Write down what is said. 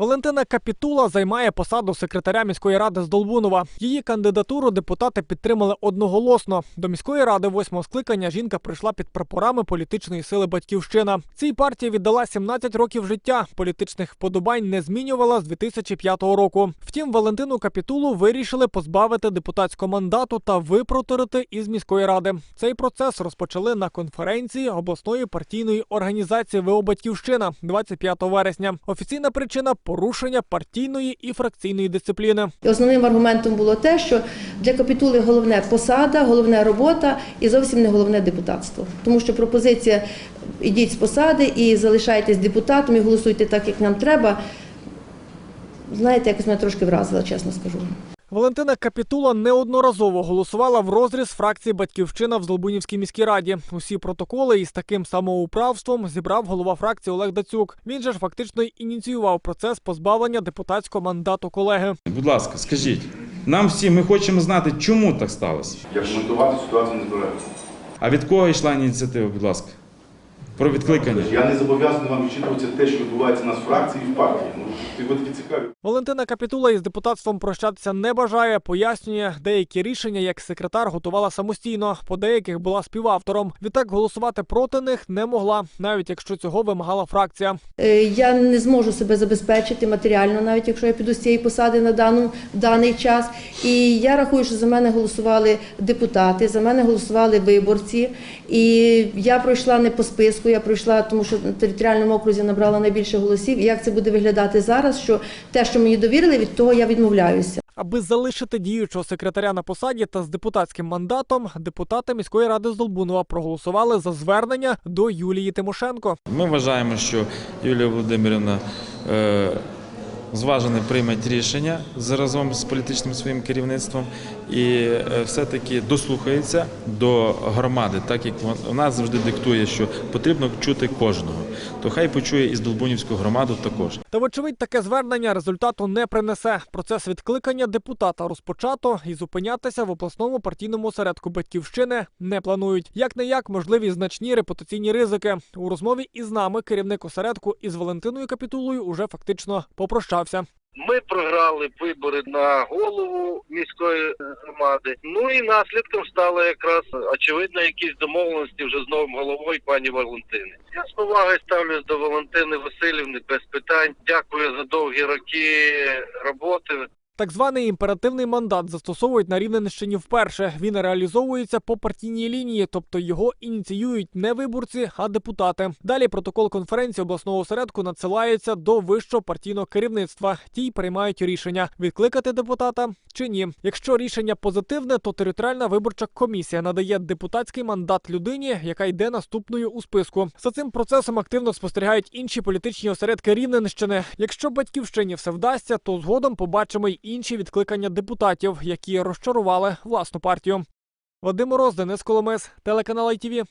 Валентина Капітула займає посаду секретаря міської ради з Долбунова. Її кандидатуру депутати підтримали одноголосно. До міської ради восьмого скликання жінка прийшла під прапорами політичної сили Батьківщина. Цій партії віддала 17 років життя. Політичних вподобань не змінювала з 2005 року. Втім, Валентину Капітулу вирішили позбавити депутатського мандату та випроторити із міської ради. Цей процес розпочали на конференції обласної партійної організації ВО Батьківщина 25 вересня. Офіційна причина порушення партійної і фракційної дисципліни. Основним аргументом було те, що для капітули головне посада, головне робота і зовсім не головне депутатство. Тому що пропозиція ідіть з посади і залишайтесь депутатом і голосуйте так, як нам треба. Знаєте, якось мене трошки вразила, чесно скажу. Валентина Капітула неодноразово голосувала в розріз фракції Батьківщина в Злобунівській міській раді. Усі протоколи із таким самоуправством зібрав голова фракції Олег Дацюк. Він же ж фактично й ініціював процес позбавлення депутатського мандату колеги. Будь ласка, скажіть. Нам всі ми хочемо знати, чому так сталося. Я коментувати ситуацію не збираюся. А від кого йшла ініціатива, будь ласка? Про відкликання. Я не зобов'язаний вам відчитувати те, що відбувається у нас в фракції і в партії. Ну, ти ви такі цікаві. Валентина Капітула із депутатством прощатися не бажає. Пояснює, деякі рішення як секретар готувала самостійно, по деяких була співавтором. Відтак голосувати проти них не могла, навіть якщо цього вимагала фракція. Е, Я не зможу себе забезпечити матеріально, навіть якщо я піду з цієї посади на дану, в даний час. І я рахую, що за мене голосували депутати, за мене голосували виборці. І я пройшла не по списку, я пройшла, тому що на територіальному окрузі набрала найбільше голосів. І як це буде виглядати зараз? Що те, що мені довірили, від того я відмовляюся. Аби залишити діючого секретаря на посаді та з депутатським мандатом, депутати міської ради з Долбунова проголосували за звернення до Юлії Тимошенко. Ми вважаємо, що Юлія Володимирівна е, зважене приймуть рішення разом з політичним своїм керівництвом і е, все-таки дослухається до громади, так як вон- вона завжди диктує, що потрібно чути кожного. То хай почує і з Долбунівську громаду також. Та, вочевидь, таке звернення результату не принесе. Процес відкликання депутата розпочато і зупинятися в обласному партійному осередку батьківщини не планують. Як не як можливі значні репутаційні ризики. У розмові із нами керівник осередку із Валентиною Капітулою уже фактично попрощався. Ми програли вибори на голову міської громади. Ну і наслідком стало якраз очевидно якісь домовленості вже з новим головою пані Валентини. Я з повагою ставлюсь до Валентини Васильівни без питань. Дякую за довгі роки роботи. Так званий імперативний мандат застосовують на Рівненщині вперше. Він реалізовується по партійній лінії, тобто його ініціюють не виборці, а депутати. Далі протокол конференції обласного осередку надсилається до вищого партійного керівництва. Ті приймають рішення відкликати депутата чи ні. Якщо рішення позитивне, то територіальна виборча комісія надає депутатський мандат людині, яка йде наступною у списку. За цим процесом активно спостерігають інші політичні осередки Рівненщини. Якщо батьківщині все вдасться, то згодом побачимо й інші відкликання депутатів, які розчарували власну партію. Вадим Мороз, Денис Коломис, телеканал ITV.